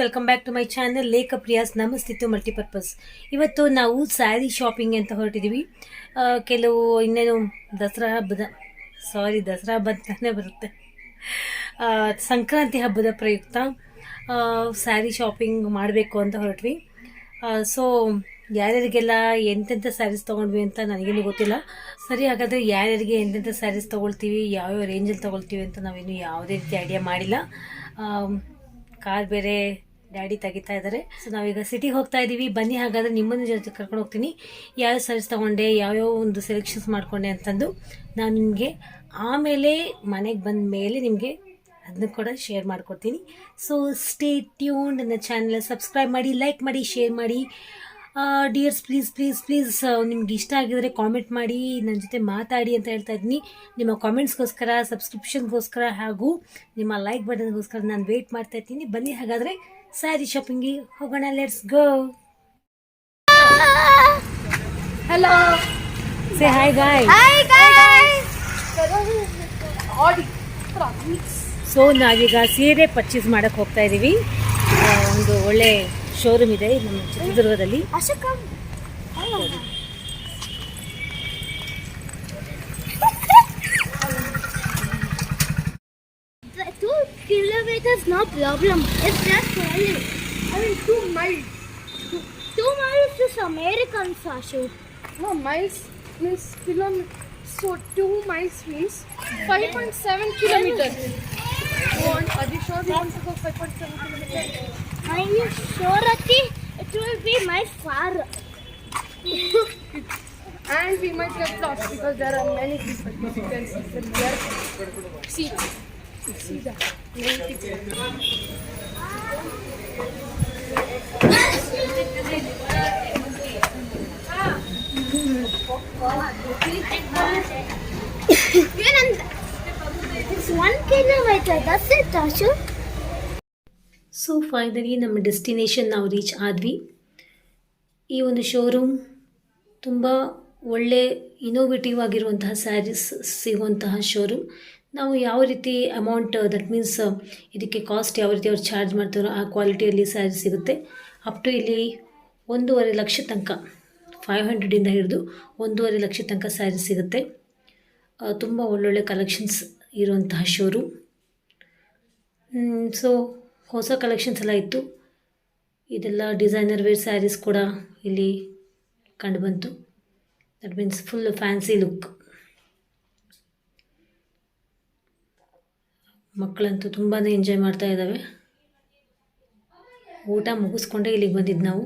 Welcome back to my channel Lekha Priya's ನಮಸ್ತಿತ್ತು multipurpose ಇವತ್ತು ನಾವು sari shopping ಅಂತ ಹೊರಟಿದ್ದೀವಿ ಕೆಲವು ಇನ್ನೇನು ದಸರಾ ಹಬ್ಬದ ಸಾರಿ ದಸರಾ ಹಬ್ಬ ಅಂತಾನೆ ಬರುತ್ತೆ. ಸಂಕ್ರಾಂತಿ ಹಬ್ಬದ ಪ್ರಯುಕ್ತ ಸ್ಯಾರಿ ಶಾಪಿಂಗ್ ಮಾಡಬೇಕು ಅಂತ ಹೊರಟ್ವಿ. ಸೊ ಯಾರ್ಯಾರಿಗೆಲ್ಲ ಎಂತೆಂಥ ಸ್ಯಾರೀಸ್ ತೊಗೊಂಡ್ವಿ ಅಂತ ನನಗೇನು ಗೊತ್ತಿಲ್ಲ. ಸರಿ, ಹಾಗಾದರೆ ಯಾರ್ಯಾರಿಗೆ ಎಂತೆಂಥ ಸ್ಯಾರೀಸ್ ತೊಗೊಳ್ತೀವಿ, ಯಾವ್ಯಾವ ರೇಂಜಲ್ಲಿ ತೊಗೊಳ್ತೀವಿ ಅಂತ ನಾವೇನು ಯಾವುದೇ ರೀತಿ ಐಡಿಯಾ ಮಾಡಿಲ್ಲ. ಕಾರ್ ಬೇರೆ ಡ್ಯಾಡಿ ತೆಗಿತಾ ಇದ್ದಾರೆ. ಸೊ ನಾವೀಗ ಸಿಟಿಗೆ ಹೋಗ್ತಾ ಇದ್ದೀವಿ ಬನ್ನಿ, ಹಾಗಾದರೆ ನಿಮ್ಮನ್ನು ಜೊತೆ ಕರ್ಕೊಂಡು ಹೋಗ್ತೀನಿ. ಯಾವ್ಯಾವ ಸ್ಯಾರೀಸ್ ತೊಗೊಂಡೆ, ಯಾವ್ಯಾವ ಒಂದು ಸೆಲೆಕ್ಷನ್ಸ್ ಮಾಡಿಕೊಂಡೆ ಅಂತಂದು ನಾನು ನಿಮಗೆ ಆಮೇಲೆ ಮನೆಗೆ ಬಂದ ಮೇಲೆ ನಿಮಗೆ ಅದನ್ನ ಕೂಡ ಶೇರ್ ಮಾಡ್ಕೊಡ್ತೀನಿ. ಸೊ ಸ್ಟೇ ಟ್ಯೂನ್ ನನ್ನ ಚಾನಲ್ ಸಬ್ಸ್ಕ್ರೈಬ್ ಮಾಡಿ ಲೈಕ್ ಮಾಡಿ ಶೇರ್ ಮಾಡಿ. ಡಿಯರ್ಸ್ ಪ್ಲೀಸ್ ಪ್ಲೀಸ್ ಪ್ಲೀಸ್ ನಿಮ್ಗೆ ಇಷ್ಟ ಆಗಿದ್ರೆ ಕಾಮೆಂಟ್ ಮಾಡಿ ನನ್ನ ಜೊತೆ ಮಾತಾಡಿ ಅಂತ ಹೇಳ್ತಾ ಇದ್ದೀನಿ. ನಿಮ್ಮ ಕಾಮೆಂಟ್ಸ್ಗೋಸ್ಕರ ಸಬ್ಸ್ಕ್ರಿಪ್ಷನ್ಗೋಸ್ಕರ ಹಾಗೂ ನಿಮ್ಮ ಲೈಕ್ ಬಟನ್ಗೋಸ್ಕರ ನಾನು ವೆಯ್ಟ್ ಮಾಡ್ತಾ ಇದ್ದೀನಿ. ಬನ್ನಿ, ಹಾಗಾದರೆ ಸ್ಯಾರಿ ಶಾಪಿಂಗಿಗೆ ಹೋಗೋಣ let's go hello say hi guy. So ನಾವೀಗ ಸೀರೆ ಪರ್ಚೇಸ್ ಮಾಡಕ್ಕೆ ಹೋಗ್ತಾ ಇದ್ದೀವಿ ಒಂದು ಒಳ್ಳೆ ಶೋರೂಮ್ ಇದೆ ನಮ್ಮ ಚಿತ್ರದುರ್ಗದಲ್ಲಿ. Kilometers no problem. It's just only. I mean two miles. Two, two miles is American Sashu. No, miles means kilometer. So two miles means 5.7 kilometers. Want, are you sure you want to go 5.7 kilometers? Are you sure, Ati? It will be my far. And we might get lost because there are many people. You can see here. See, so finally ನಮ್ಮ destination ನಾವು reach ಆದ್ವಿ. ಈ ಒಂದು showroom ತುಂಬ ಒಳ್ಳೆ innovative ಆಗಿರುವಂತಹ ಸ್ಯಾರೀಸ್ ಸಿಗುವಂತಹ showroom ನಾವು ಯಾವ ರೀತಿ ಅಮೌಂಟ್ ದಟ್ ಮೀನ್ಸ್ ಇದಕ್ಕೆ ಕಾಸ್ಟ್ ಯಾವ ರೀತಿ ಅವ್ರು ಚಾರ್ಜ್ ಮಾಡ್ತಾರೋ ಆ ಕ್ವಾಲಿಟಿಯಲ್ಲಿ ಸ್ಯಾರಿ ಸಿಗುತ್ತೆ. ಅಪ್ ಟು ಇಲ್ಲಿ ಒಂದೂವರೆ ಲಕ್ಷ ತನಕ ಫೈವ್ ಹಂಡ್ರೆಡಿಂದ ಹಿಡಿದು ಒಂದೂವರೆ ಲಕ್ಷ ತನಕ ಸ್ಯಾರಿ ಸಿಗುತ್ತೆ. ತುಂಬ ಒಳ್ಳೊಳ್ಳೆ ಕಲೆಕ್ಷನ್ಸ್ ಇರುವಂತಹ ಶೋರೂಮ್ ಸೊ ಹೊಸ ಕಲೆಕ್ಷನ್ಸ್ ಎಲ್ಲ ಇತ್ತು. ಇದೆಲ್ಲ ಡಿಸೈನರ್ ವೇರ್ ಸ್ಯಾರೀಸ್ ಕೂಡ ಇಲ್ಲಿ ಕಂಡುಬಂತು that means full fancy look ಮಕ್ಕಳಂತೂ ತುಂಬಾ ಎಂಜಾಯ್ ಮಾಡ್ತಾ ಇದ್ದಾವೆ ಊಟ ಮುಗಿಸ್ಕೊಂಡೇ ಇಲ್ಲಿಗೆ ಬಂದಿದ್ದು ನಾವು.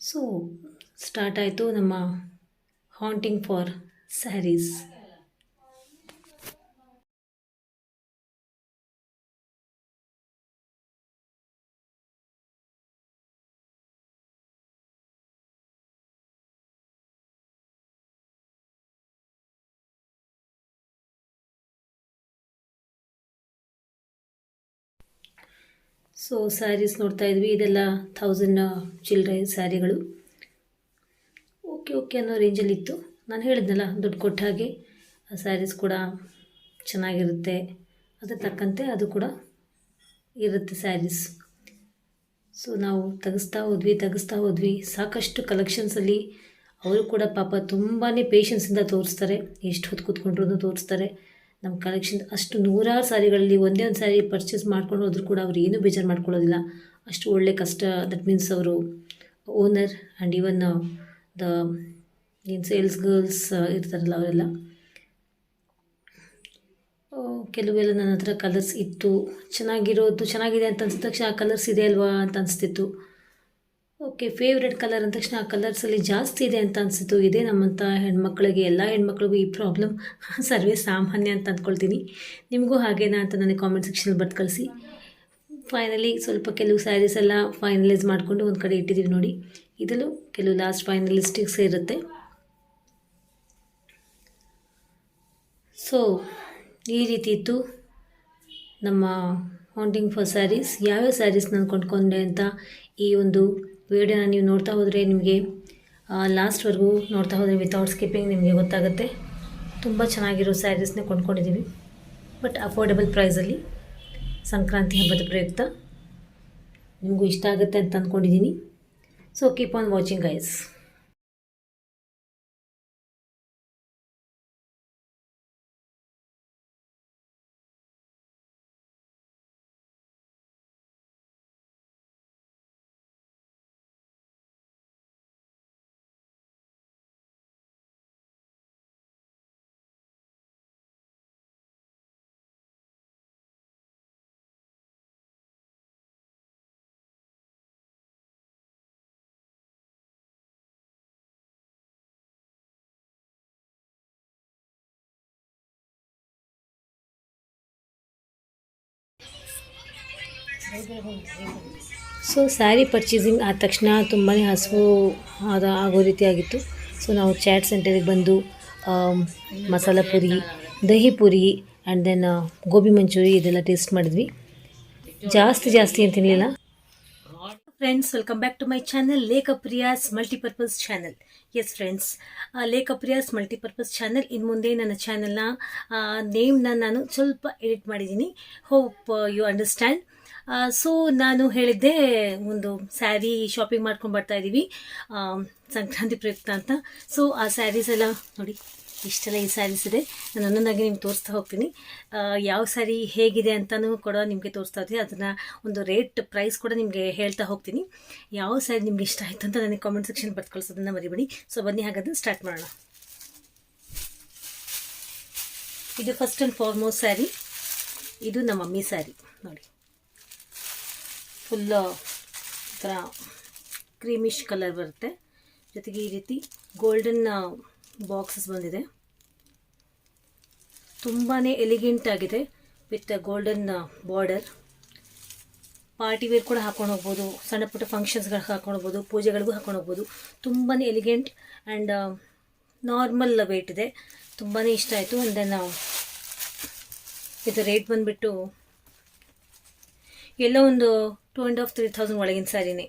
ಸೊ ಸ್ಟಾರ್ಟ್ ಆಯಿತು ನಮ್ಮ hunting for saris so saris ನೋಡ್ತಾ ಇದ್ವಿ. ಇದೆಲ್ಲ ಥೌಸಂಡ್ ಚಿಲ್ಡ್ರೆ ಸ್ಯಾರಿಗಳು ಓಕೆ ಓಕೆ ಅನ್ನೋ ರೇಂಜಲ್ಲಿತ್ತು ನಾನು ಹೇಳಿದ್ನಲ್ಲ, ದುಡ್ಡು ಕೊಟ್ಟ ಹಾಗೆ ಆ ಸ್ಯಾರೀಸ್ ಕೂಡ ಚೆನ್ನಾಗಿರುತ್ತೆ. ಅದಕ್ಕೆ ತಕ್ಕಂತೆ ಅದು ಕೂಡ ಇರುತ್ತೆ ಸ್ಯಾರೀಸ್ ಸೊ ನಾವು ತೆಗೆಸ್ತಾ ಹೋದ್ವಿ ತೆಗೆಸ್ತಾ ಹೋದ್ವಿ. ಸಾಕಷ್ಟು ಕಲೆಕ್ಷನ್ಸಲ್ಲಿ ಅವರು ಕೂಡ ಪಾಪ ತುಂಬಾ ಪೇಷನ್ಸಿಂದ ತೋರಿಸ್ತಾರೆ. ಎಷ್ಟು ಹೊತ್ತು ಕೂತ್ಕೊಂಡ್ರು ತೋರಿಸ್ತಾರೆ. ನಮ್ಮ ಕಲೆಕ್ಷನ್ ಅಷ್ಟು ನೂರಾರು ಸಾರಿಗಳಲ್ಲಿ ಒಂದೇ ಒಂದು ಸಾರಿ ಪರ್ಚೇಸ್ ಮಾಡ್ಕೊಂಡು ಹೋದ್ರು ಕೂಡ ಅವ್ರು ಏನೂ ಬೇಜಾರು ಮಾಡ್ಕೊಳ್ಳೋದಿಲ್ಲ. ಅಷ್ಟು ಒಳ್ಳೆ ಕಷ್ಟ. ದಟ್ ಮೀನ್ಸ್ ಅವರು ಓನರ್ ಆ್ಯಂಡ್ ಈವನ್ ದ ಏನು ಸೇಲ್ಸ್ ಗರ್ಲ್ಸ್ ಇರ್ತಾರಲ್ಲ ಅವರೆಲ್ಲ. ಕೆಲವೆಲ್ಲ ನನ್ನ ಹತ್ರ ಕಲರ್ಸ್ ಇತ್ತು. ಚೆನ್ನಾಗಿರೋದು, ಚೆನ್ನಾಗಿದೆ ಅಂತ ಅನ್ಸಿದ ತಕ್ಷಣ ಆ ಕಲರ್ಸ್ ಇದೆ ಅಲ್ವಾ ಅಂತ ಅನಿಸ್ತಿತ್ತು. ಓಕೆ ಫೇವ್ರೆಟ್ ಕಲರ್ ಅಂದ ತಕ್ಷಣ ಆ ಕಲರ್ಸಲ್ಲಿ ಜಾಸ್ತಿ ಇದೆ ಅಂತ ಅನಿಸಿತು. ಇದೆ ನಮ್ಮಂಥ ಹೆಣ್ಮಕ್ಳಿಗೆ, ಎಲ್ಲ ಹೆಣ್ಮಕ್ಳಿಗೂ ಈ ಪ್ರಾಬ್ಲಮ್ ಸರ್ವೇ ಸಾಮಾನ್ಯ ಅಂತ ಅಂದ್ಕೊಳ್ತೀನಿ ನಿಮಗೂ ಹಾಗೇನಾ ಅಂತ ನನಗೆ ಕಾಮೆಂಟ್ ಸೆಕ್ಷನಲ್ಲಿ ಬರ್ದು ಕಳಿಸಿ ಫೈನಲಿ ಸ್ವಲ್ಪ ಕೆಲವು ಸ್ಯಾರೀಸ್ ಎಲ್ಲ ಫೈನಲೈಸ್ ಮಾಡಿಕೊಂಡು ಒಂದು ಕಡೆ ಇಟ್ಟಿದ್ದೀವಿ ನೋಡಿ. ಇದರಲ್ಲೂ ಕೆಲವು ಲಾಸ್ಟ್ ಫೈನಲಿಸ್ಟಿಕ್ಸ್ ಇರುತ್ತೆ. ಸೊ ಈ ರೀತಿ ಇತ್ತು ನಮ್ಮ ಹಾಂಟಿಂಗ್ ಫಾರ್ ಸ್ಯಾರೀಸ್ ಯಾವ್ಯಾವ ಸ್ಯಾರೀಸ್ ನಾನು ಕೊಂಡ್ಕೊಂಡೆ ಅಂತ ಈ ಒಂದು ವಿಡಿಯೋನ ನೀವು ನೋಡ್ತಾ ಹೋದರೆ ನಿಮಗೆ ಲಾಸ್ಟ್ವರೆಗೂ ನೋಡ್ತಾ ಹೋದರೆ ವಿತೌಟ್ ಸ್ಕಿಪ್ಪಿಂಗ್ ನಿಮಗೆ ಗೊತ್ತಾಗುತ್ತೆ. ತುಂಬ ಚೆನ್ನಾಗಿರೋ ಸ್ಯಾರೀಸ್ನ ಕೊಂಡ್ಕೊಂಡಿದ್ದೀವಿ ಬಟ್ ಅಫೋರ್ಡೆಬಲ್ ಪ್ರೈಸಲ್ಲಿ ಸಂಕ್ರಾಂತಿ ಹಬ್ಬದ ಪ್ರಯುಕ್ತ ನಿಮಗೂ ಇಷ್ಟ ಆಗುತ್ತೆ ಅಂತ ಅಂದ್ಕೊಂಡಿದ್ದೀನಿ so keep on watching guys so sari purchasing ಆದ ತಕ್ಷಣ ತುಂಬಾ ಹಸಿವು ಆದ ಆಗೋ ರೀತಿ ಆಗಿತ್ತು ಸೊ ನಾವು ಚಾಟ್ ಸೆಂಟರಿಗೆ ಬಂದು ಮಸಾಲ ಪುರಿ, ದಹಿ ಪುರಿ ಆ್ಯಂಡ್ ದೆನ್ ಗೋಬಿ ಮಂಚೂರಿ ಇದೆಲ್ಲ ಟೇಸ್ಟ್ ಮಾಡಿದ್ವಿ. ಜಾಸ್ತಿ ಜಾಸ್ತಿ ಏನು ತಿನ್ನಲಿಲ್ಲ friends welcome back to my channel Lekhapriyas multipurpose channel yes friends Lekhapriyas multipurpose channel ಇನ್ನು ಮುಂದೆ ನನ್ನ ಚಾನಲ್ನ ನೇಮ್ನ ನಾನು ಸ್ವಲ್ಪ ಎಡಿಟ್ ಮಾಡಿದ್ದೀನಿ. ಹೋಪ್ ಯು ಅಂಡರ್ಸ್ಟ್ಯಾಂಡ್ ಸೊ ನಾನು ಹೇಳಿದ್ದೆ ಒಂದು ಸ್ಯಾರಿ ಶಾಪಿಂಗ್ ಮಾಡ್ಕೊಂಡು ಬರ್ತಾ ಇದ್ದೀವಿ ಸಂಕ್ರಾಂತಿ ಪ್ರಯುಕ್ತ ಅಂತ. ಸೊ ಆ ಸ್ಯಾರೀಸ್ ಎಲ್ಲ ನೋಡಿ, ಇಷ್ಟೆಲ್ಲ ಈ ಸ್ಯಾರೀಸ್ ಇದೆ. ನಾನು ಒಂದೊಂದಾಗಿ ನಿಮ್ಗೆ ತೋರಿಸ್ತಾ ಹೋಗ್ತೀನಿ. ಯಾವ ಸ್ಯಾರಿ ಹೇಗಿದೆ ಅಂತಲೂ ಕೂಡ ನಿಮಗೆ ತೋರಿಸ್ತಾ ಹೋಗ್ತೀನಿ ಅದನ್ನು ಒಂದು ರೇಟ್ ಪ್ರೈಸ್ ಕೂಡ ನಿಮಗೆ ಹೇಳ್ತಾ ಹೋಗ್ತೀನಿ. ಯಾವ ಸ್ಯಾರಿ ನಿಮ್ಗೆ ಇಷ್ಟ ಆಯಿತು ಅಂತ ನನಗೆ ಕಾಮೆಂಟ್ ಸೆಕ್ಷನ್ ಬರ್ದು ಕಳಿಸೋದನ್ನು ಮರಿಬೇಡಿ. ಸೊ ಬನ್ನಿ, ಹಾಗಾದ್ರೆ ಸ್ಟಾರ್ಟ್ ಮಾಡೋಣ. ಇದು ಫಸ್ಟ್ ಆ್ಯಂಡ್ ಫಾರ್ಮೋಸ್ಟ್ ಸ್ಯಾರಿ. ಇದು ನಮ್ಮ ಮಮ್ಮಿ ಸ್ಯಾರಿ. ನೋಡಿ. ಫುಲ್ ಥರ ಕ್ರೀಮಿಶ್ ಕಲರ್ ಬರುತ್ತೆ. ಜೊತೆಗೆ ಈ ರೀತಿ ಗೋಲ್ಡನ್ ಬಾಕ್ಸಸ್ ಬಂದಿದೆ. ತುಂಬಾ ಎಲಿಗೆಂಟ್ ಆಗಿದೆ with golden border party wear ಕೂಡ ಹಾಕೊಂಡು ಹೋಗ್ಬೋದು, ಸಣ್ಣ ಪುಟ್ಟ ಫಂಕ್ಷನ್ಸ್ಗಳಿಗೆ ಹಾಕೊಂಡು ಹೋಗ್ಬೋದು, ಪೂಜೆಗಳಿಗೂ ಹಾಕೊಂಡು ಹೋಗ್ಬೋದು. ತುಂಬಾ ಎಲಿಗೆಂಟ್ ಆ್ಯಂಡ್ ನಾರ್ಮಲ್ ವೇಟ್ ಇದೆ. ತುಂಬಾ ಇಷ್ಟ ಆಯಿತು. ಆ್ಯಂಡ್ ದೆನ್ ಇದು ರೇಟ್ ಬಂದುಬಿಟ್ಟು, ಎಲ್ಲೋ ಒಂದು two and half three thousand ಒಳಗಿನ ಸ್ಯಾರಿನೇ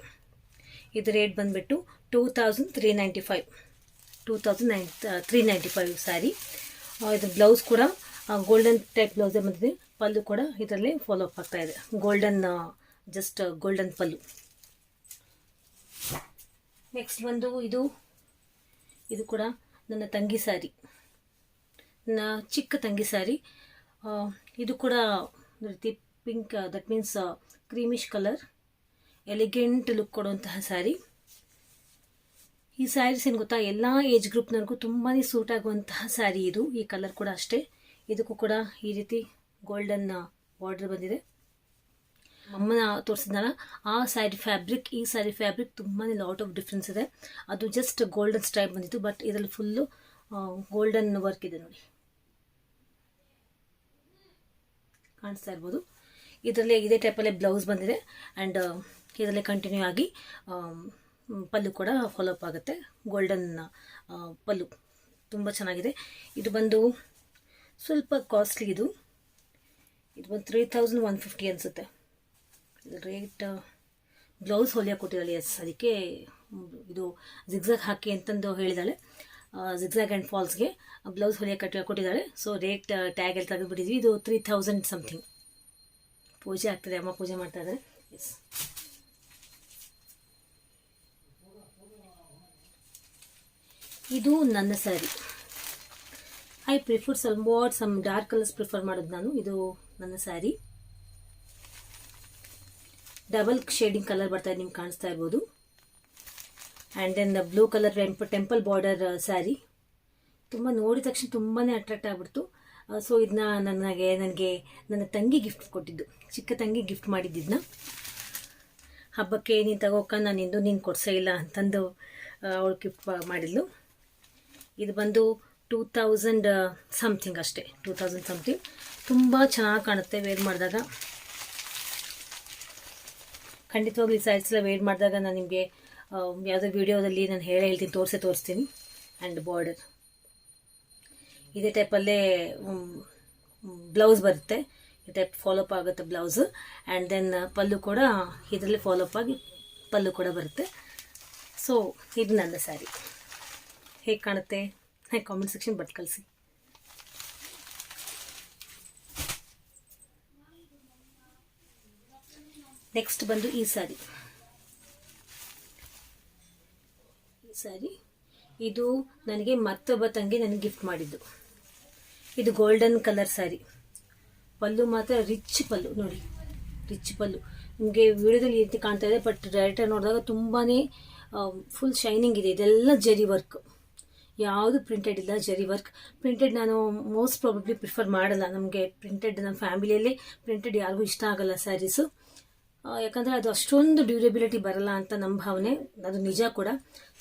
ಇದು ರೇಟ್ ಬಂದುಬಿಟ್ಟು two thousand three ninety five two thousand nine three ninety five sari ಇದು ಬ್ಲೌಸ್ ಕೂಡ ಗೋಲ್ಡನ್ ಟೈಪ್ ಬ್ಲೌಸೇ ಬಂದಿದೆ? ಪಲ್ಲು ಕೂಡ ಇದರಲ್ಲಿ ಫಾಲೋ ಅಪ್ ಆಗ್ತಾ ಇದೆ. Golden just golden pallu. Next ಬಂದು ಇದು ಇದು ಕೂಡ ನನ್ನ ತಂಗಿ ಸ್ಯಾರಿ ನನ್ನ ಚಿಕ್ಕ ತಂಗಿ ಸ್ಯಾರಿ ಇದು ಕೂಡ ರೀತಿ pink that means creamish colour elegant look ಕೊಡುವಂತಹ ಸ್ಯಾರಿ ಈ ಸ್ಯಾರೀಸ್ ಏನು ಗೊತ್ತಾ, ಎಲ್ಲ ಏಜ್ ಗ್ರೂಪ್ನವ್ರಿಗೂ ತುಂಬಾ ಸೂಟ್ ಆಗುವಂತಹ ಸ್ಯಾರಿ ಇದು. ಈ ಕಲರ್ ಕೂಡ ಅಷ್ಟೇ. ಇದಕ್ಕೂ ಕೂಡ ಈ ರೀತಿ ಗೋಲ್ಡನ್ ಬಾರ್ಡರ್ ಬಂದಿದೆ. ಅಮ್ಮನ ತೋರಿಸಿದ್ನಲ್ಲ, ಆ ಸ್ಯಾರಿ ಫ್ಯಾಬ್ರಿಕ್ ಈ ಸ್ಯಾರಿ ಫ್ಯಾಬ್ರಿಕ್ ತುಂಬಾ ಲಾಟ್ ಆಫ್ ಡಿಫ್ರೆನ್ಸ್ ಇದೆ. ಅದು ಜಸ್ಟ್ ಗೋಲ್ಡನ್ ಸ್ಟೈಪ್ ಬಂದಿತ್ತು ಬಟ್ ಇದರಲ್ಲಿ ಫುಲ್ಲು ಗೋಲ್ಡನ್ ವರ್ಕ್ ಇದೆ ನೋಡಿ. ಕಾಣಿಸ್ತಾ ಇರ್ಬೋದು. ಇದರಲ್ಲಿ ಇದೇ ಟೈಪಲ್ಲೇ ಬ್ಲೌಸ್ ಬಂದಿದೆ ಆ್ಯಂಡ್ ಇದರಲ್ಲೇ ಕಂಟಿನ್ಯೂ ಆಗಿ ಆಮ್, ಪಲ್ಲು ಕೂಡ ಫಾಲೋ ಅಪ್ ಆಗುತ್ತೆ. ಗೋಲ್ಡನ್ ಪಲ್ಲು ತುಂಬ ಚೆನ್ನಾಗಿದೆ. ಇದು ಬಂದು ಸ್ವಲ್ಪ ಕಾಸ್ಟ್ಲಿ ಇದು. ಇದು ಬಂದು ತ್ರೀ ತೌಸಂಡ್ ಒನ್ ಫಿಫ್ಟಿ ಅನಿಸುತ್ತೆ. ರೇಟ್ ಬ್ಲೌಸ್ ಹೊಲಿಯೋಕೆ ಕೊಟ್ಟಿದ್ದಾಳೆ ಎಸ್ ಅದಕ್ಕೆ ಇದು ಜಿಗ್ಸಾಗ್ ಹಾಕಿ ಅಂತಂದು ಹೇಳಿದ್ದಾಳೆ ಜಿಗ್ಸಾಗ್ ಆ್ಯಂಡ್ ಫಾಲ್ಸ್ಗೆ ಬ್ಲೌಸ್ ಹೊಲಿಯೋಕೆ ಕಟ್ಟಿ ಕೊಟ್ಟಿದ್ದಾಳೆ. ಸೊ ರೇಟ್ ಟ್ಯಾಗ್ ಎಲ್ಲ ತೆಗೆದುಬಿಟ್ಟಿದ್ವಿ. ಇದು ತ್ರೀ ತೌಸಂಡ್ ಸಮಥಿಂಗ್ ಪೂಜೆ ಆಗ್ತದೆ, ಅಮ್ಮ ಪೂಜೆ ಮಾಡ್ತಾ ಇದ್ದಾರೆ ಎಸ್ ಇದು ನನ್ನ sari I prefer somewhat some dark colours prefer ಮಾಡೋದು ನಾನು. ಇದು ನನ್ನ ಸ್ಯಾರಿ ಡಬಲ್ ಶೇಡಿಂಗ್ ಕಲರ್ ಬರ್ತಾ ಇದೆ, ನಿಮ್ಗೆ ಕಾಣಿಸ್ತಾ ಇರ್ಬೋದು. And then blue colour temp temple border sari ತುಂಬ ನೋಡಿದ ತಕ್ಷಣ ತುಂಬಾ ಅಟ್ರಾಕ್ಟ್ ಆಗಿಬಿಡ್ತು. ಸೊ ಇದನ್ನ ನನಗೆ ನನಗೆ, ನನ್ನ ತಂಗಿ ಗಿಫ್ಟ್ ಕೊಟ್ಟಿದ್ದು. ಚಿಕ್ಕ ತಂಗಿ ಗಿಫ್ಟ್ ಮಾಡಿದ್ದಿದ್ನ. ಹಬ್ಬಕ್ಕೆ ನೀನು ತಗೋಕ ನಾನು ಇಂದು ನೀನು ಕೊಡ್ಸೇ ಇಲ್ಲ ಅಂತಂದು ಅವಳು ಗಿಫ್ಟ್ ಮಾಡಿದ್ಲು. ಇದು ಬಂದು ಟೂ ತೌಸಂಡ್ ಸಮಥಿಂಗ್ ಅಷ್ಟೇ. ಟೂ ತೌಸಂಡ್ ಸಮಥಿಂಗ್ ತುಂಬ ಚೆನ್ನಾಗಿ ಕಾಣುತ್ತೆ ವೇರ್ ಮಾಡಿದಾಗ. ಖಂಡಿತವಾಗ್ಲೂ ಈ ಸ್ಯಾರೀಸ್ ಎಲ್ಲ ವೇರ್ ಮಾಡಿದಾಗ ನಾನು ನಿಮಗೆ ಯಾವುದೋ ವಿಡಿಯೋದಲ್ಲಿ ನಾನು ಹೇಳೇ ಹೇಳ್ತೀನಿ, ತೋರಿಸೇ ತೋರಿಸ್ತೀನಿ. ಆ್ಯಂಡ್ ಬಾರ್ಡರ್ ಇದೇ ಟೈಪಲ್ಲೇ ಬ್ಲೌಸ್ ಬರುತ್ತೆ. ಈ ಟೈಪ್ ಫಾಲೋಅಪ್ ಆಗುತ್ತೆ ಬ್ಲೌಸು ಆ್ಯಂಡ್ ದೆನ್ ಪಲ್ಲು ಕೂಡ ಇದರಲ್ಲಿ ಫಾಲೋಅಪ್ ಆಗಿ ಪಲ್ಲು ಕೂಡ ಬರುತ್ತೆ. ಸೊ ಇದು ನನ್ನ ಸ್ಯಾರಿ ಹೇಗೆ ಕಾಣುತ್ತೆ? ಕಾಮೆಂಟ್ ಸೆಕ್ಷನ್ ಬಟ್ ಕಳಿಸಿ. ನೆಕ್ಸ್ಟ್ ಬಂದು ಈ ಸ್ಯಾರಿ ಈ ಸ್ಯಾರಿ ಇದು ನನಗೆ ಮತ್ತೊಬ್ಬ ತಂಗಿ ನನಗೆ ಗಿಫ್ಟ್ ಮಾಡಿದ್ದು. ಇದು ಗೋಲ್ಡನ್ ಕಲರ್ ಸ್ಯಾರಿ ಪಲ್ಲು ಮಾತ್ರ ರಿಚ್ ಪಲ್ಲು ನೋಡಿ. ರಿಚ್ ಪಲ್ಲು. ನಿಮಗೆ ವಿಡಿಯೋದಲ್ಲಿ ರೀತಿ ಕಾಣ್ತಾ ಇದೆ ಬಟ್ ಡೈರೆಕ್ಟಾಗಿ ನೋಡಿದಾಗ ತುಂಬಾ ಫುಲ್ ಶೈನಿಂಗ್ ಇದೆ. ಇದೆಲ್ಲ ಜರಿ ವರ್ಕ್ ಯಾವುದು ಪ್ರಿಂಟೆಡ್ ಇಲ್ಲ, ಜರಿ ವರ್ಕ್ ಪ್ರಿಂಟೆಡ್ ನಾನು ಮೋಸ್ಟ್ ಪ್ರಾಬಬ್ಲಿ ಪ್ರಿಫರ್ ಮಾಡಲ್ಲ. ನಮಗೆ ಪ್ರಿಂಟೆಡ್ ನಮ್ಮ ಫ್ಯಾಮಿಲಿಯಲ್ಲಿ ಪ್ರಿಂಟೆಡ್ ಯಾರಿಗೂ ಇಷ್ಟ ಆಗಲ್ಲ ಸ್ಯಾರೀಸು ಯಾಕಂದರೆ ಅದು ಅಷ್ಟೊಂದು ಡ್ಯೂರೇಬಿಲಿಟಿ ಬರಲ್ಲ ಅಂತ ನಮ್ಮ ಭಾವನೆ. ಅದು ನಿಜ ಕೂಡ.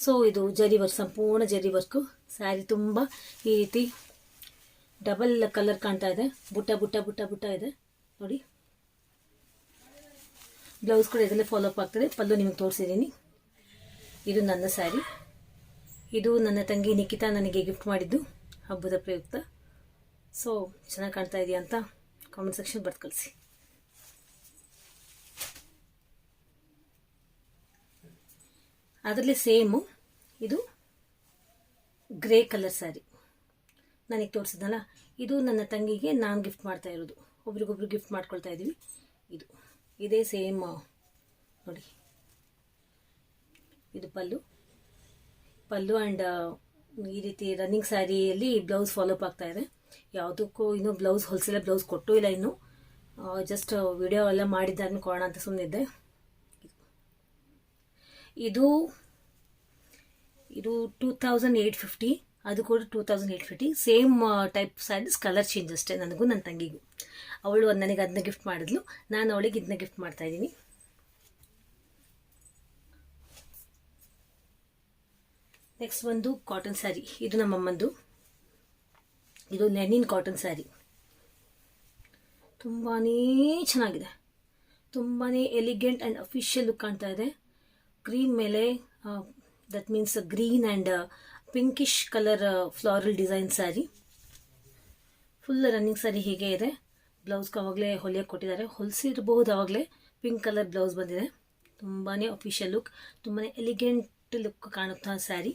ಸೊ ಇದು ಜರಿ ವರ್ಕ್ ಸಂಪೂರ್ಣ ಜರಿ ವರ್ಕು ಸ್ಯಾರಿ ತುಂಬ ಈ ರೀತಿ ಡಬಲ್ ಕಲರ್ ಕಾಣ್ತಾ ಇದೆ. ಬುಟ್ಟ ಬುಟ್ಟ ಬುಟ್ಟ ಬುಟ್ಟ ಇದೆ. ನೋಡಿ. ಬ್ಲೌಸ್ ಕೂಡ ಇದರಲ್ಲೇ ಫಾಲೋ ಅಪ್ ಆಗ್ತದೆ. ಪಲ್ಲು ನಿಮಗೆ ತೋರಿಸಿದ್ದೀನಿ. ಇದು ನನ್ನ ಸ್ಯಾರಿ ಇದು ನನ್ನ ತಂಗಿ ನಿಖಿತಾ ನನಗೆ ಗಿಫ್ಟ್ ಮಾಡಿದ್ದು. ಹಬ್ಬದ ಪ್ರಯುಕ್ತ. ಸೊ ಚೆನ್ನಾಗಿ ಕಾಣ್ತಾ ಇದೆಯಾ ಅಂತ ಕಾಮೆಂಟ್ ಸೆಕ್ಷನ್ ಬರ್ದು ಕಳಿಸಿ. ಅದರಲ್ಲಿ ಸೇಮು ಇದು ಗ್ರೇ ಕಲರ್ ಸ್ಯಾರಿ ನನಗೆ ತೋರಿಸಿದ್ನಲ್ಲ ಇದು ನನ್ನ ತಂಗಿಗೆ ನಾನು ಗಿಫ್ಟ್ ಮಾಡ್ತಾ ಇರೋದು. ಒಬ್ರಿಗೊಬ್ರು ಗಿಫ್ಟ್ ಮಾಡ್ಕೊಳ್ತಾ ಇದ್ದೀವಿ ಇದು. ಇದೇ ಸೇಮ್ ನೋಡಿ. ಇದು ಪಲ್ಲು. ಪಲ್ಲು ಆ್ಯಂಡ್ ಈ ರೀತಿ ರನ್ನಿಂಗ್ ಸ್ಯಾರಿಯಲ್ಲಿ ಬ್ಲೌಸ್ ಫಾಲೋಅಪ್ ಆಗ್ತಾ ಇದೆ. ಯಾವುದಕ್ಕೂ ಇನ್ನೂ ಬ್ಲೌಸ್ ಹೊಲ್ಸಿಲ್ಲ ಬ್ಲೌಸ್ ಕೊಟ್ಟೂ ಇಲ್ಲ ಇನ್ನೂ. ಜಸ್ಟ್ ವಿಡಿಯೋ ಎಲ್ಲ ಮಾಡಿದ್ದಾದ್ಮೇಲೆ ಕೊಡೋಣ ಅಂತ ಸುಮ್ಮನಿದ್ದೆ ಇದು ಇದು ಟೂ ತೌಸಂಡ್ ಏಯ್ಟ್ ಫಿಫ್ಟಿ ಅದು ಕೂಡ two thousand eight fifty same type saris colour change ಅಷ್ಟೇ ನನಗೂ ನನ್ನ ತಂಗಿಗೂ. ಅವಳು ನನಗೆ ಅದನ್ನ ಗಿಫ್ಟ್ ಮಾಡಿದ್ಲು. ನಾನು ಅವಳಿಗೆ ಇದನ್ನ ಗಿಫ್ಟ್ ಮಾಡ್ತಾ ಇದ್ದೀನಿ. ನೆಕ್ಸ್ಟ್ ಒಂದು ಕಾಟನ್ ಸ್ಯಾರಿ ಇದು ನಮ್ಮಮ್ಮಂದು. ಇದು ನೆನಿನ್ ಕಾಟನ್ ಸ್ಯಾರಿ ತುಂಬಾ ಚೆನ್ನಾಗಿದೆ. ತುಂಬಾ ಎಲಿಗೆಂಟ್ ಆ್ಯಂಡ್ ಅಫಿಷಿಯಲ್ ಲುಕ್ ಕಾಣ್ತಾ ಇದೆ. ಕ್ರೀಮ್ ಮೇಲೆ that means green and pinkish colour floral design sari. Full running sari ಹೀಗೆ ಇದೆ. ಬ್ಲೌಸ್ಗೆ ಅವಾಗಲೇ ಹೊಲಿಯೋಕೆ ಕೊಟ್ಟಿದ್ದಾರೆ. ಹೊಲಿಸಿರ್ಬಹುದು ಆವಾಗಲೇ ಪಿಂಕ್ ಕಲರ್ ಬ್ಲೌಸ್ ಬಂದಿದೆ. ತುಂಬಾ ಅಫಿಷಿಯಲ್ ಲುಕ್ ತುಂಬಾ ಎಲಿಗೆಂಟ್ ಲುಕ್ ಕಾಣುತ್ತಾ ಸ್ಯಾರಿ.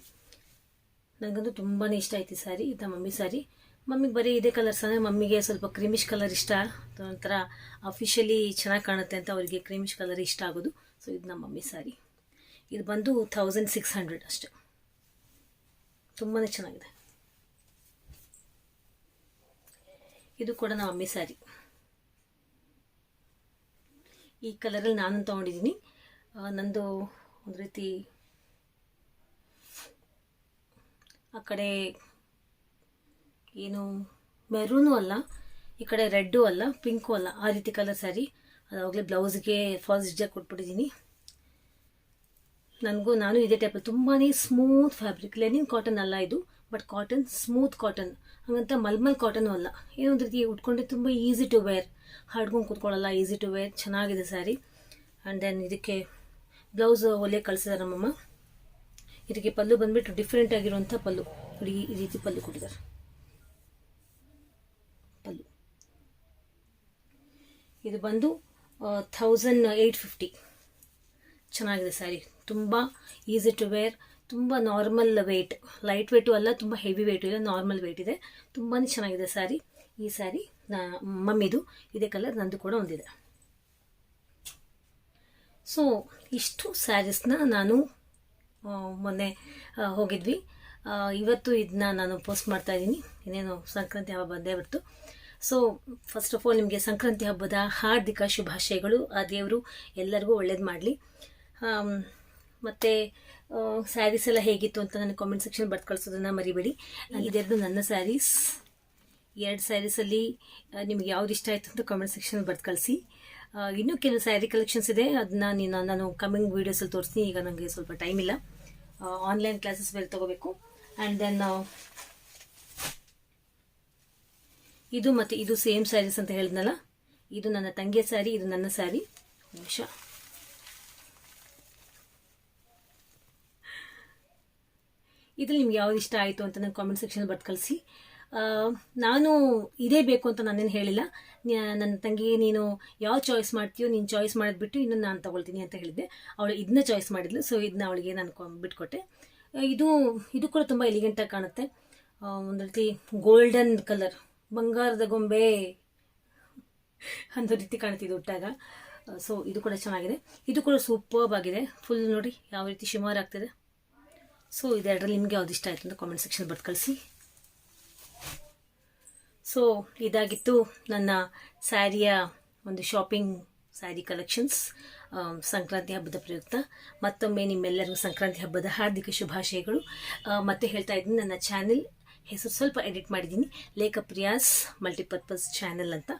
ನನಗಂತೂ ತುಂಬಾ ಇಷ್ಟ ಆಯ್ತು ಈ ಸ್ಯಾರಿ ಇದು ಮಮ್ಮಿ ಸ್ಯಾರಿ. ಮಮ್ಮಿಗೆ ಬರೀ ಇದೇ ಕಲರ್ಸ್ ಅಂದರೆ ಮಮ್ಮಿಗೆ ಸ್ವಲ್ಪ ಕ್ರೀಮಿಶ್ ಕಲರ್ ಇಷ್ಟ. ಒಂಥರ ಅಫಿಷಿಯಲಿ ಚೆನ್ನಾಗಿ ಕಾಣುತ್ತೆ ಅಂತ ಅವರಿಗೆ ಕ್ರೀಮಿಶ್ ಕಲರ್ ಇಷ್ಟ ಆಗೋದು. ಸೊ ಇದು ನಮ್ಮ ಮಮ್ಮಿ ಸ್ಯಾರಿ. ಇದು ಬಂದು ಥೌಸಂಡ್ ಸಿಕ್ಸ್ ಹಂಡ್ರೆಡ್ ಅಷ್ಟೆ. ತುಂಬಾ ಚೆನ್ನಾಗಿದೆ. ಇದು ಕೂಡ ನಮ್ಮ ಅಮ್ಮಿ ಸ್ಯಾರಿ ಈ ಕಲರಲ್ಲಿ ನಾನು ತೊಗೊಂಡಿದ್ದೀನಿ. ನಂದು ಒಂದು ರೀತಿ ಆ ಕಡೆ ಏನು ಮೆರೂನು ಅಲ್ಲ, ಈ ಕಡೆ ರೆಡ್ಡು ಅಲ್ಲ, ಪಿಂಕು ಅಲ್ಲ, ಆ ರೀತಿ ಕಲರ್ ಸ್ಯಾರಿ ಅದಾಗಲೇ ಬ್ಲೌಸ್ಗೆ ಫಾಲ್ಸ್ ಡಿಜಾಗ್ ಕೊಟ್ಬಿಟ್ಟಿದ್ದೀನಿ. ನನಗೂ ನಾನು ಇದೇ ಟೈಪಲ್ಲಿ ತುಂಬಾ ಸ್ಮೂತ್ ಫ್ಯಾಬ್ರಿಕ್ ಲೆನಿನ್ ಕಾಟನ್ ಅಲ್ಲ ಇದು ಬಟ್ ಕಾಟನ್ ಸ್ಮೂತ್ ಕಾಟನ್ ಹಾಗಂತ ಮಲ್ಮಲ್ ಕಾಟನ್ ಅಲ್ಲ. ಏನೊಂದು ರೀತಿ ಉಟ್ಕೊಂಡೆ ತುಂಬ ಈಸಿ ಟು ವೇರ್ ಹಾಡ್ಕೊಂಡು ಕೂತ್ಕೊಳ್ಳಲ್ಲ ಈಸಿ ಟು ವೇರ್ ಚೆನ್ನಾಗಿದೆ ಸ್ಯಾರಿ ಆ್ಯಂಡ್ ದೆನ್ ಇದಕ್ಕೆ ಬ್ಲೌಸ್ ಒಲೆ ಕಳಿಸಿದ್ದಾರೆ ನಮ್ಮಮ್ಮ. ಇದಕ್ಕೆ ಪಲ್ಲು ಬಂದ್ಬಿಟ್ಟು ಡಿಫ್ರೆಂಟ್ ಆಗಿರುವಂಥ ಪಲ್ಲು. ನೋಡಿ, ಈ ರೀತಿ ಪಲ್ಲು ಕೊಟ್ಟಿದ್ದಾರೆ. ಪಲ್ಲು. ಇದು ಬಂದು ಥೌಸಂಡ್ ಏಯ್ಟ್ ಫಿಫ್ಟಿ ಚೆನ್ನಾಗಿದೆ ಸ್ಯಾರಿ ತುಂಬ ಈಸಿ ಟು ವೇರ್ ತುಂಬ ನಾರ್ಮಲ್ ವೆಯ್ಟ್ ಲೈಟ್ ವೆಯ್ಟು ಅಲ್ಲ, ತುಂಬ ಹೆವಿ ವೆಯ್ಟು ಇದೆ ನಾರ್ಮಲ್ ವೆಯ್ಟ್ ಇದೆ. ತುಂಬಾ ಚೆನ್ನಾಗಿದೆ ಸ್ಯಾರಿ ಈ ಸ್ಯಾರಿ ಮಮ್ಮಿದು, ಇದೇ ಕಲರ್ ನಂದು ಕೂಡ ಒಂದಿದೆ. ಸೊ ಇಷ್ಟು ಸ್ಯಾರೀಸ್ನ ನಾನು ಮೊನ್ನೆ ಹೋಗಿದ್ವಿ. ಇವತ್ತು ಇದನ್ನ ನಾನು ಪೋಸ್ಟ್ ಮಾಡ್ತಾ ಇದ್ದೀನಿ. ಇನ್ನೇನು ಸಂಕ್ರಾಂತಿ ಹಬ್ಬ ಬಂದೇ ಬಿಡ್ತು. ಸೊ ಫಸ್ಟ್ ಆಫ್ ಆಲ್ ನಿಮಗೆ ಸಂಕ್ರಾಂತಿ ಹಬ್ಬದ ಹಾರ್ದಿಕ ಶುಭಾಶಯಗಳು. ಆ ದೇವರು ಎಲ್ಲರಿಗೂ ಒಳ್ಳೇದು ಮಾಡಲಿ. ಮತ್ತು ಸ್ಯಾರೀಸ್ ಎಲ್ಲ ಹೇಗಿತ್ತು ಅಂತ ನನಗೆ ಕಾಮೆಂಟ್ ಸೆಕ್ಷನ್ ಬರ್ದು ಕಳಿಸೋದನ್ನು ಮರಿಬೇಡಿ. ಇದೆರಡು ನನ್ನ ಸ್ಯಾರೀಸ್ ಎರಡು ಸ್ಯಾರೀಸಲ್ಲಿ ನಿಮ್ಗೆ ಯಾವ್ದು ಇಷ್ಟ ಆಯಿತು ಅಂತ ಕಾಮೆಂಟ್ ಸೆಕ್ಷನ್ ಬರ್ದು ಕಳಿಸಿ ಇನ್ನೂ ಕೆಲವು ಸ್ಯಾರಿ ಕಲೆಕ್ಷನ್ಸ್ ಇದೆ. ಅದನ್ನ ನೀನು ನಾನು ಕಮಿಂಗ್ ವೀಡಿಯೋಸಲ್ಲಿ ತೋರಿಸ್ತೀನಿ. ಈಗ ನನಗೆ ಸ್ವಲ್ಪ ಟೈಮ್ ಇಲ್ಲ. ಆನ್ಲೈನ್ ಕ್ಲಾಸಸ್ ಬೇರೆ ತಗೋಬೇಕು. ಆ್ಯಂಡ್ ದೆನ್ ಇದು ಮತ್ತು ಇದು ಸೇಮ್ ಸ್ಯಾರೀಸ್ ಅಂತ ಹೇಳಿದ್ನಲ್ಲ? ಇದು ನನ್ನ ತಂಗಿಯ ಸ್ಯಾರಿ ಇದು ನನ್ನ ಸ್ಯಾರಿ ನಿಮಿಷ. ಇದ್ರಲ್ಲಿ ನಿಮ್ಗೆ ಯಾವ್ದು ಇಷ್ಟ ಆಯಿತು ಅಂತ ನನ್ನ ಕಾಮೆಂಟ್ ಸೆಕ್ಷನ್ ಬರ್ತ ಕಳಿಸಿ. ನಾನು ಇದೇ ಬೇಕು ಅಂತ ನಾನೇನು ಹೇಳಿಲ್ಲ. ನನ್ನ ತಂಗಿ, ನೀನು ಯಾವ ಚಾಯ್ಸ್ ಮಾಡ್ತೀಯೋ ನೀನು ಚಾಯ್ಸ್ ಮಾಡಿದ್ಬಿಟ್ಟು ಇನ್ನು ನಾನು ತಗೊಳ್ತೀನಿ ಅಂತ ಹೇಳಿದ್ದೆ. ಅವಳು ಇದನ್ನ ಚಾಯ್ಸ್ ಮಾಡಿದ್ಲು ಸೊ ಇದನ್ನ ಅವಳಿಗೆ ನಾನು ಬಿಟ್ಕೊಟ್ಟೆ. ಇದು ಇದು ಕೂಡ ತುಂಬ ಎಲಿಗೆಂಟಾಗಿ ಕಾಣುತ್ತೆ. ಒಂದು ರೀತಿ ಗೋಲ್ಡನ್ ಕಲರ್ ಬಂಗಾರದ ಗೊಂಬೆ ಅನ್ನೋ ರೀತಿ ಕಾಣ್ತಿದ್ದು ಉಟ್ಟಾಗ ಸೊ ಇದು ಕೂಡ ಚೆನ್ನಾಗಿದೆ. ಇದು ಕೂಡ ಸೂಪರ್ಬ್ ಆಗಿದೆ. ಫುಲ್ ನೋಡಿ, ಯಾವ ರೀತಿ ಶಿಮಾರ್ ಆಗ್ತಿದೆ. ಸೊ ಇದೆರಡರಲ್ಲಿ ನಿಮಗೆ ಯಾವ್ದು ಇಷ್ಟ ಆಯಿತು ಅಂತ ಕಾಮೆಂಟ್ ಸೆಕ್ಷನ್ ಬರ್ದು ಕಳಿಸಿ. ಸೊ ಇದಾಗಿತ್ತು ನನ್ನ ಸ್ಯಾರಿಯ ಒಂದು ಶಾಪಿಂಗ್ ಸ್ಯಾರಿ ಕಲೆಕ್ಷನ್ಸ್ ಸಂಕ್ರಾಂತಿ ಹಬ್ಬದ ಪ್ರಯುಕ್ತ. ಮತ್ತೊಮ್ಮೆ ನಿಮ್ಮೆಲ್ಲರಿಗೂ ಸಂಕ್ರಾಂತಿ ಹಬ್ಬದ ಹಾರ್ದಿಕ ಶುಭಾಶಯಗಳು. ಮತ್ತೆ ಹೇಳ್ತಾ ಇದ್ದೀನಿ, ನನ್ನ ಚಾನೆಲ್ ಹೆಸರು ಸ್ವಲ್ಪ ಎಡಿಟ್ ಮಾಡಿದ್ದೀನಿ. ಲೇಖಪ್ರಿಯಾಸ್ ಮಲ್ಟಿಪರ್ಪಸ್ ಚಾನೆಲ್ ಅಂತ.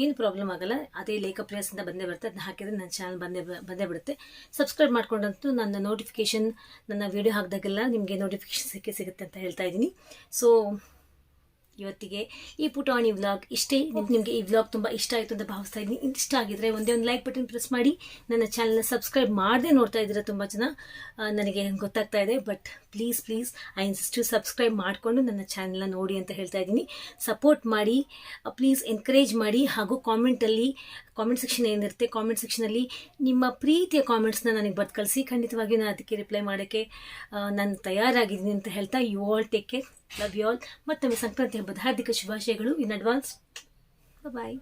ಏನು ಪ್ರಾಬ್ಲಮ್ ಆಗಲ್ಲ, ಅದೇ ಲೇಖಪ್ರಿಯಾಸ್ ಅಂತ ಬಂದೇ ಬರುತ್ತೆ. ಅದನ್ನ ಹಾಕಿದರೆ ನನ್ನ ಚಾನಲ್ ಬಂದೇ ಬಂದೇ ಬಿಡುತ್ತೆ. ಸಬ್ಸ್ಕ್ರೈಬ್ ಮಾಡ್ಕೊಂಡಂತೂ ನನ್ನ ನೋಟಿಫಿಕೇಷನ್ ನನ್ನ ವೀಡಿಯೋ ಹಾಕಿದಾಗೆಲ್ಲ ನಿಮಗೆ ನೋಟಿಫಿಕೇಶನ್ ಸಿಕ್ಕೇ ಸಿಗುತ್ತೆ ಅಂತ ಹೇಳ್ತಾ ಇದ್ದೀನಿ. ಸೊ ಇವತ್ತಿಗೆ ಈ ಪುಟಾಣಿ ವ್ಲಾಗ್ ಇಷ್ಟೇ. ನಿಮಗೆ ಈ ವ್ಲಾಗ್ ತುಂಬ ಇಷ್ಟ ಆಯಿತು ಅಂತ ಭಾವಿಸ್ತಾ ಇದ್ದೀನಿ. ಇಷ್ಟ ಆಗಿದ್ರೆ ಒಂದೇ ಒಂದು ಲೈಕ್ ಬಟನ್ ಪ್ರೆಸ್ ಮಾಡಿ. ನನ್ನ ಚಾನಲ್ನ ಸಬ್ಸ್ಕ್ರೈಬ್ ಮಾಡದೆ ನೋಡ್ತಾ ಇದ್ದೀರಾ ತುಂಬ ಜನ. ನನಗೆ ಗೊತ್ತಾಗ್ತಾ ಇದೆ but please please I insist subscribe ಮಾಡಿಕೊಂಡು ನನ್ನ ಚಾನಲ್ನ ನೋಡಿ ಅಂತ ಹೇಳ್ತಾ ಇದ್ದೀನಿ. ಸಪೋರ್ಟ್ ಮಾಡಿ ಪ್ಲೀಸ್ ಎನ್ಕರೇಜ್ ಮಾಡಿ ಹಾಗೂ ಕಾಮೆಂಟಲ್ಲಿ ಕಾಮೆಂಟ್ ಸೆಕ್ಷನ್ ಏನಿರುತ್ತೆ ಕಾಮೆಂಟ್ ಸೆಕ್ಷನಲ್ಲಿ ನಿಮ್ಮ ಪ್ರೀತಿಯ ಕಾಮೆಂಟ್ಸ್ನ ನನಗೆ ಕಳಿಸಿ. ಖಂಡಿತವಾಗಿಯೂ ನಾನು ಅದಕ್ಕೆ ರಿಪ್ಲೈ ಮಾಡೋಕ್ಕೆ ನಾನು ತಯಾರಾಗಿದ್ದೀನಿ ಅಂತ ಹೇಳ್ತಾ you all take care love you all ಮತ್ತೊಮ್ಮೆ ಸಂಕ್ರಾಂತಿ ಹಬ್ಬದ ಹಾರ್ದಿಕ ಶುಭಾಶಯಗಳು. In advance bye